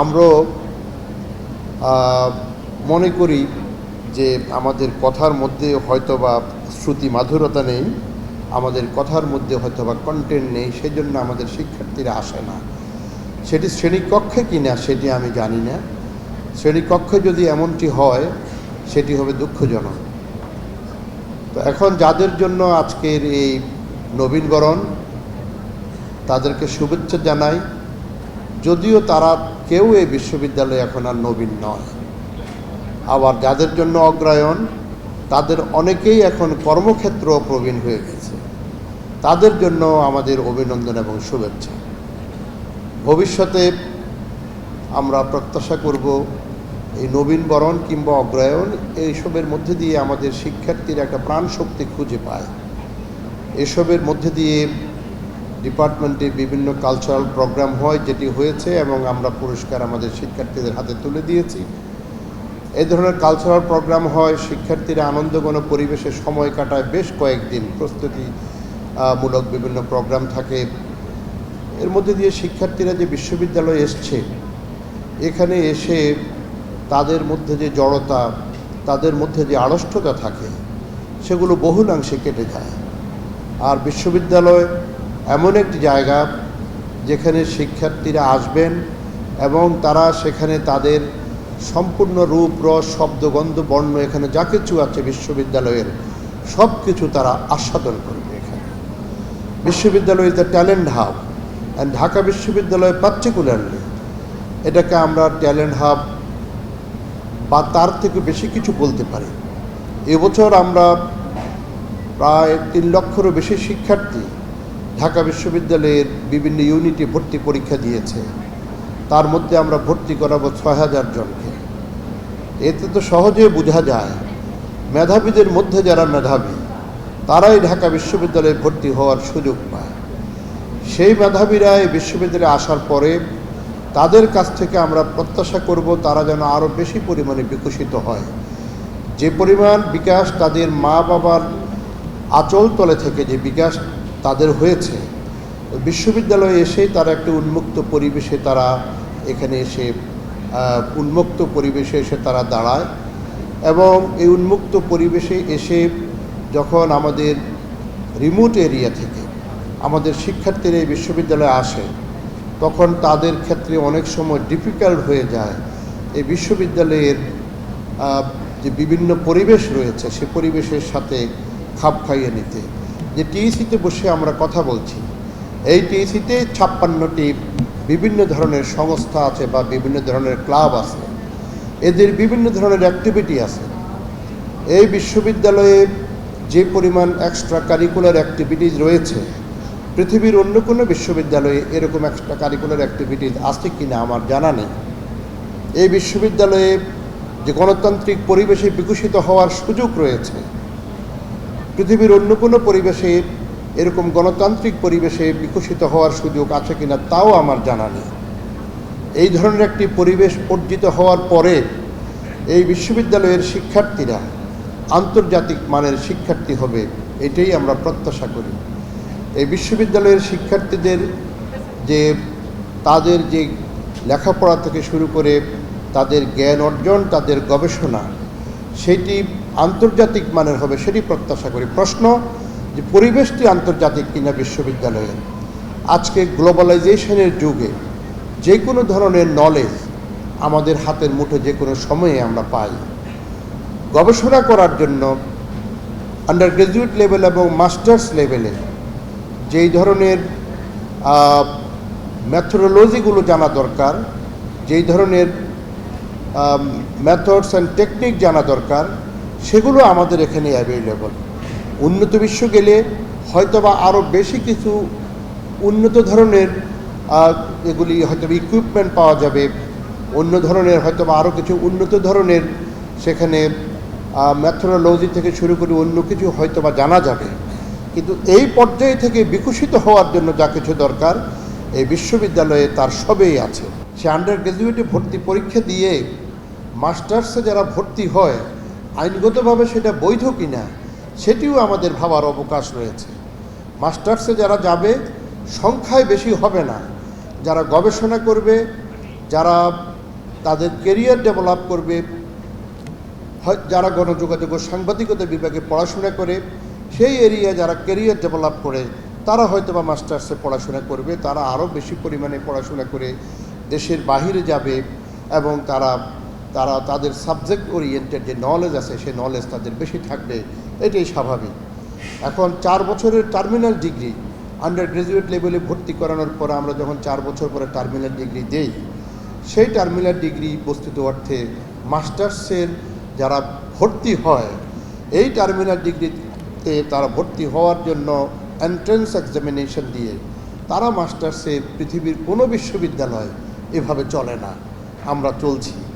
আমরাও মনে করি যে আমাদের কথার মধ্যে হয়তো বা শ্রুতি মাধুরতা নেই, আমাদের কথার মধ্যে হয়তো বা কন্টেন্ট নেই সেই জন্য আমাদের শিক্ষার্থীরা আসে না। সেটি শ্রেণীকক্ষে কি না সেটি আমি জানি না। শ্রেণীকক্ষে যদি এমনটি হয়, সেটি হবে দুঃখজনক। তো এখন যাদের জন্য আজকের এই নবীনবরণ, তাদেরকে শুভেচ্ছা জানাই। যদিও তারা কেউ এই বিশ্ববিদ্যালয়ে এখন আর নবীন নয়। আবার যাদের জন্য অগ্রায়ণ তাদের অনেকেই এখন কর্মক্ষেত্র প্রবীণ হয়ে গেছে। তাদের জন্য আমাদের অভিনন্দন এবং শুভেচ্ছা। ভবিষ্যতে আমরা প্রত্যাশা করব এই নবীনবরণ কিংবা অগ্রায়ণ এইসবের মধ্যে দিয়ে আমাদের শিক্ষার্থীরা একটা প্রাণ শক্তি খুঁজে পায়। এসবের মধ্যে দিয়ে ডিপার্টমেন্টে বিভিন্ন কালচারাল প্রোগ্রাম হয়, যেটি হয়েছে এবং আমরা পুরস্কার আমাদের শিক্ষার্থীদের হাতে তুলে দিয়েছি। এই ধরনের কালচারাল প্রোগ্রাম হয়, শিক্ষার্থীরা আনন্দঘন পরিবেশে সময় কাটায়, বেশ কয়েকদিন প্রস্তুতি মূলক বিভিন্ন প্রোগ্রাম থাকে। এর মধ্যে দিয়ে শিক্ষার্থীরা যে বিশ্ববিদ্যালয়ে এসছে, এখানে এসে তাদের মধ্যে যে জড়তা, তাদের মধ্যে যে আড়ষ্টতা থাকে, সেগুলো বহুলাংশে কেটে যায়। আর বিশ্ববিদ্যালয় এমন একটি জায়গা যেখানে শিক্ষার্থীরা আসবেন এবং তারা সেখানে তাদের সম্পূর্ণ রূপ, রস, শব্দ, গন্ধ, বর্ণ এখানে যা কিছু আছে বিশ্ববিদ্যালয়ের সব কিছু তারা আস্বাদন করবে এখানে। বিশ্ববিদ্যালয় is the talent hub and Dhaka বিশ্ববিদ্যালয় পার্টিকুলারলি এটাকে আমরা ট্যালেন্ট হাব বা তার থেকে বেশি কিছু বলতে পারি। এবছর আমরা প্রায় তিন লক্ষেরও বেশি শিক্ষার্থী ঢাকা বিশ্ববিদ্যালয়ের বিভিন্ন ইউনিটে ভর্তি পরীক্ষা দিয়েছে। তার মধ্যে আমরা ভর্তি করাবো ছয় হাজার জনকে। এতে তো সহজে বোঝা যায়, মেধাবীদের মধ্যে যারা মেধাবী, তারাই ঢাকা বিশ্ববিদ্যালয়ে ভর্তি হওয়ার সুযোগ পায়। সেই মেধাবীরা এই বিশ্ববিদ্যালয়ে আসার পরে তাদের কাছ থেকে আমরা প্রত্যাশা করব তারা যেন আরও বেশি পরিমাণে বিকশিত হয়। যে পরিমাণ বিকাশ তাদের মা বাবার আচল তলে থেকে যে বিকাশ তাদের হয়েছে। বিশ্ববিদ্যালয়ে এসেই তারা একটা উন্মুক্ত পরিবেশে তারা এখানে এসে উন্মুক্ত পরিবেশে এসে তারা দাঁড়ায় এবং এই উন্মুক্ত পরিবেশে এসে যখন আমাদের রিমোট এরিয়া থেকে আমাদের শিক্ষার্থীরা এই বিশ্ববিদ্যালয়ে আসে, তখন তাদের ক্ষেত্রে অনেক সময় ডিফিকাল্ট হয়ে যায় এই বিশ্ববিদ্যালয়ের যে বিভিন্ন পরিবেশ রয়েছে, সে পরিবেশের সাথে খাপ খাইয়ে নিতে। যে টিইসিতে বসে আমরা কথা বলছি, এই টিইসিতে ছাপ্পান্নটি বিভিন্ন ধরনের সংস্থা আছে বা বিভিন্ন ধরনের ক্লাব আছে। এদের বিভিন্ন ধরনের অ্যাক্টিভিটি আছে। এই বিশ্ববিদ্যালয়ে যে পরিমাণ এক্সট্রা কারিকুলার অ্যাক্টিভিটিস রয়েছে, পৃথিবীর অন্য কোনো বিশ্ববিদ্যালয়ে এরকম এক্সট্রা কারিকুলার অ্যাক্টিভিটিস আছে কি না আমার জানা নেই। এই বিশ্ববিদ্যালয়ে যে গণতান্ত্রিক পরিবেশে বিকশিত হওয়ার সুযোগ রয়েছে পৃথিবীর অন্য কোনো পরিবেশে এরকম গণতান্ত্রিক পরিবেশে বিকশিত হওয়ার সুযোগ আছে কিনা তাও আমার জানা নেই। এই ধরনের একটি পরিবেশ অর্জিত হওয়ার পরে এই বিশ্ববিদ্যালয়ের শিক্ষার্থীরা আন্তর্জাতিক মানের শিক্ষার্থী হবে, এটাই আমরা প্রত্যাশা করি। এই বিশ্ববিদ্যালয়ের শিক্ষার্থীদের যে তাদের যে লেখাপড়া থেকে শুরু করে তাদের জ্ঞান অর্জন, তাদের গবেষণা, সেটি আন্তর্জাতিক মানের হবে সেটি প্রত্যাশা করি। প্রশ্ন যে পরিবেশটি আন্তর্জাতিক কিনা বিশ্ববিদ্যালয়ের? আজকে গ্লোবালাইজেশনের যুগে যে কোনো ধরনের নলেজ আমাদের হাতের মুঠো যে কোনো সময়ে আমরা পাই। গবেষণা করার জন্য আন্ডার গ্রাজুয়েট লেভেল এবং মাস্টার্স লেভেলে যেই ধরনের ম্যাথোডোলজিগুলো জানা দরকার, যেই ধরনের মেথডস অ্যান্ড টেকনিক জানা দরকার সেগুলো আমাদের এখানে অ্যাভেলেবল উন্নত বিশ্ব গেলে হয়তোবা আরও বেশি কিছু উন্নত ধরনের এগুলি হয়তো ইকুইপমেন্ট পাওয়া যাবে। অন্য ধরনের হয়তো বা আরও কিছু উন্নত ধরনের সেখানে ম্যাথোডোলজি থেকে শুরু করে অন্য কিছু হয়তো বা জানা যাবে। কিন্তু এই পর্যায়ে থেকে বিকশিত হওয়ার জন্য যা কিছু দরকার, এই বিশ্ববিদ্যালয়ে তার সবেই আছে। সে আন্ডার গ্র্যাজুয়েটে ভর্তি পরীক্ষা দিয়ে মাস্টার্সে যারা ভর্তি হয় আইনগতভাবে সেটা বৈধ কিনা, সেটিও আমাদের ভাবার অবকাশ রয়েছে। মাস্টার্সে যারা যাবে, সংখ্যায় বেশি হবে না। যারা গবেষণা করবে, যারা তাদের কেরিয়ার ডেভেলপ করবে যারা গণযোগাযোগ সাংবাদিকতা বিভাগে পড়াশোনা করে, সেই এরিয়া যারা কেরিয়ার ডেভেলপ করে, তারা হয়তো বা মাস্টার্সে পড়াশোনা করবে, তারা আরও বেশি পরিমাণে পড়াশোনা করে দেশের বাহিরে যাবে এবং তারা তারা তাদের সাবজেক্ট ওরিয়েন্টেড যে নলেজ আছে, সেই নলেজ তাদের বেশি থাকবে, এটাই স্বাভাবিক। এখন চার বছরের টার্মিনাল ডিগ্রি আন্ডার গ্রাজুয়েট লেভেলে ভর্তি করানোর পর আমরা যখন চার বছর পরে টার্মিনাল ডিগ্রি দেই, সেই টার্মিনাল ডিগ্রি বস্তুত অর্থে মাস্টার্সের যারা ভর্তি হয়, এই টার্মিনাল ডিগ্রিতে তারা ভর্তি হওয়ার জন্য এন্ট্রেন্স এক্সামিনেশন দিয়ে, তারা মাস্টার্সে পৃথিবীর কোনো বিশ্ববিদ্যালয় এভাবে চলে না। আমরা চলছি।